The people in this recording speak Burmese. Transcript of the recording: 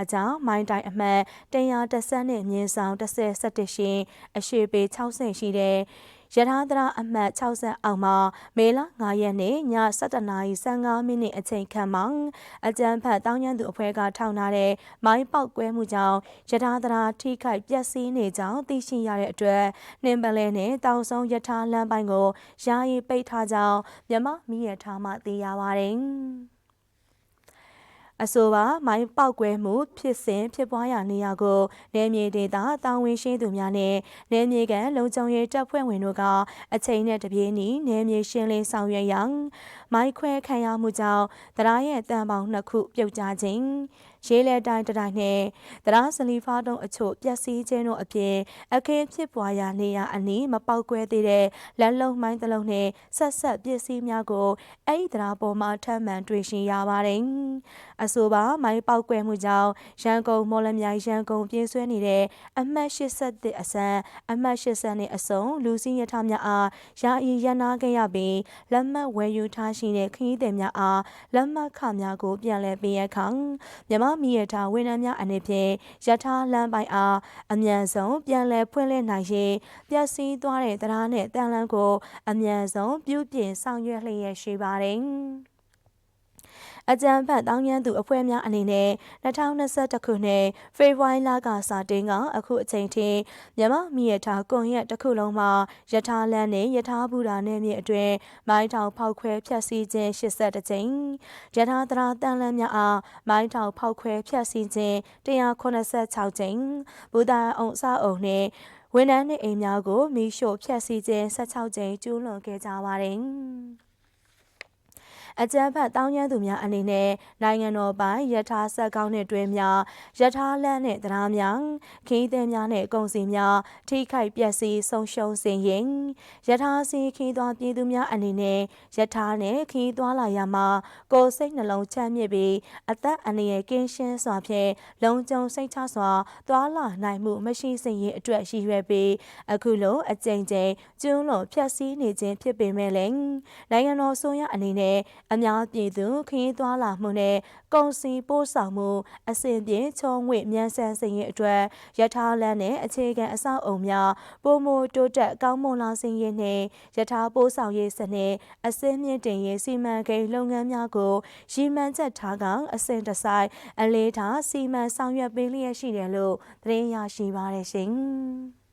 အကြောင်းမိုင်းတိုင်အမှတ်130နဲ့မြင်းဆောင်30 17ရှင်အရှိပေ60ရှိတဲ့ရထားသရအမှတ်60အောက်မှာမေလ9ရက်နေ့ည7:15မိနစ်အချိန်ခန့်မှာအကြမ်းဖက်တောင်းကျမ်းသူအဖွဲ့ကထောင်ထားတဲ့မိုင်းပေါက်ကွဲမှုကြောင့်ရထားသရထိခိုက်ပျက်စီးနေကြောင်းသိရှိရတဲ့အတွက်နှင်းပလဲနဲ့တောင်ဆုံးရထားလမ်းပိုင်းကိုယာယီပိတ်ထားကြောင်းမြမမီးရထားမှသိရပါတယ်။ အဆိုပါမိုင်းပေါက်ကွဲမှုဖြစ်စဉ်ဖြစ်ပွားရာနေရာကိုနယ်မြေဒေသတာဝန်ရှိသူများနဲ့နယ်မြေကန်လုံခြုံရေးတပ်ဖွဲ့ဝင်တို့ကအချိန်နဲ့တပြေးညီနယ်မြေရှင်းလင်းဆောင်ရွက်ရန်မိုင်းခွဲခံရမှုကြောင့်တရားရဲ့တန်ပေါင်းနှစ်ခုပြုတ်ကျခြင်း ရေးလဲတိုင်းတိုင်းနဲ့တရားစလီဖားတုံးအချို့ပျက်စီးခြင်းတို့အပြင်အခင်းဖြစ်ပွားရာနေရာအနီးမပေါက်ကွဲသေးတဲ့လက်လုံးမိုင်းတစ်လုံးနဲ့ဆက်ဆက်ပစ္စည်းများကိုအဲ့ဒီတရားပေါ်မှာထပ်မံတွေ့ရှိရပါတယ်။အဆိုပါမိုင်းပေါက်ကွဲမှုကြောင့်ရန်ကုန်မော်လမြိုင်ရန်ကုန်ပြင်းဆွဲနေတဲ့အမှတ်81အစံအမှတ်80နဲ့အစုံလူစည်းရထားများအားယာယီရန်နာခဲ့ရပြီးလက်မှတ်ဝယ်ယူထားရှိတဲ့ခရီးသည်များအားလက်မှတ်ခများကိုပြန်လည်ပေးရခါမြမမီရထားဝန်ထမ်းများအနေဖြင့်ရထားလမ်းပိုင်းအားအမြန်ဆုံးပြန်လည်ဖွင့်လှစ်နိုင်ရေးပျက်စီးသွားတဲ့တရားနဲ့တန်လန်းကို အမြန်ဆုံးပြုပြင်ဆောင်ရွက်လျက်ရှိပါတယ်။ အကြံဖတ်တောင်းရန်သူအဖွဲ့များအနေနဲ့2021ခုနှစ်ဖေဖော်ဝါရီလကစတင်ကအခုအချိန်ထိမြမမီရထားကွန်ရက်တစ်ခုလုံးမှာယထာလန်းနဲ့ယထာဘူတာနယ်မြေအတွင်းမိုင်းထောင်ဖောက်ခွဲဖျက်ဆီးခြင်း82ကြိမ်ယထာတရာတန်လန်းများအားမိုင်းထောင်ဖောက်ခွဲဖျက်ဆီးခြင်း186ကြိမ်ဘူတာအောင်စအုံနှင့်ဝန်ထမ်းနှင့်အိမ်များကိုမိရှို့ဖျက်ဆီးခြင်း16ကြိမ်ကျူးလွန်ခဲ့ကြပါတယ်။ အကြမ်းဖက်တောင်းကျမ်းသူများအနေနဲ့နိုင်ငံတော်ပိုင်ယထာဆက်ကောင်းတဲ့တွဲများယထာလန့်နဲ့တရားများခီးသည်များနဲ့ကုန်စည်များထိခိုက်ပျက်စီးဆုံးရှုံးစေရင်ယထာစီခီးသွားပြည်သူများအနေနဲ့ယထာနဲ့ခီးသွားလာရမှာကိုယ်စိတ်နှလုံးချမ်းမြေ့ပြီးအသက်အန္တရာယ်ကင်းရှင်းစွာဖြင့်လုံခြုံစိတ်ချစွာသွားလာနိုင်မှုမရှိစေရေးအတွက်ရည်ရွယ်ပြီးအခုလိုအကြိမ်ကြိမ်ကျွန်းလွန်ဖျက်ဆီးနေခြင်းဖြစ်ပေမဲ့လည်းနိုင်ငံတော်ဆိုရအနေနဲ့အများပြည်သူခရီးသွားလာမှုနဲ့ကုန်စည်ပို့ဆောင်မှုအစဉ်ပြေချုံငွေမြန်ဆန်စေရေးအတွက်ရထားလမ်းနဲ့အခြေခံအဆောက်အုံများပုံမတိုးတက်ကောင်းမွန်လာစေရေးနှင့်ရထားပို့ဆောင်ရေးစနစ်အစင်းမြင့်တင်ရေးစီမံကိန်းလုပ်ငန်းများကိုရည်မှန်းချက်ထားကအစဉ်တစိုက်အလေးထားစီမံဆောင်ရွက်ပေးလျက်ရှိတယ်လို့သတင်းရရှိပါရရှင်။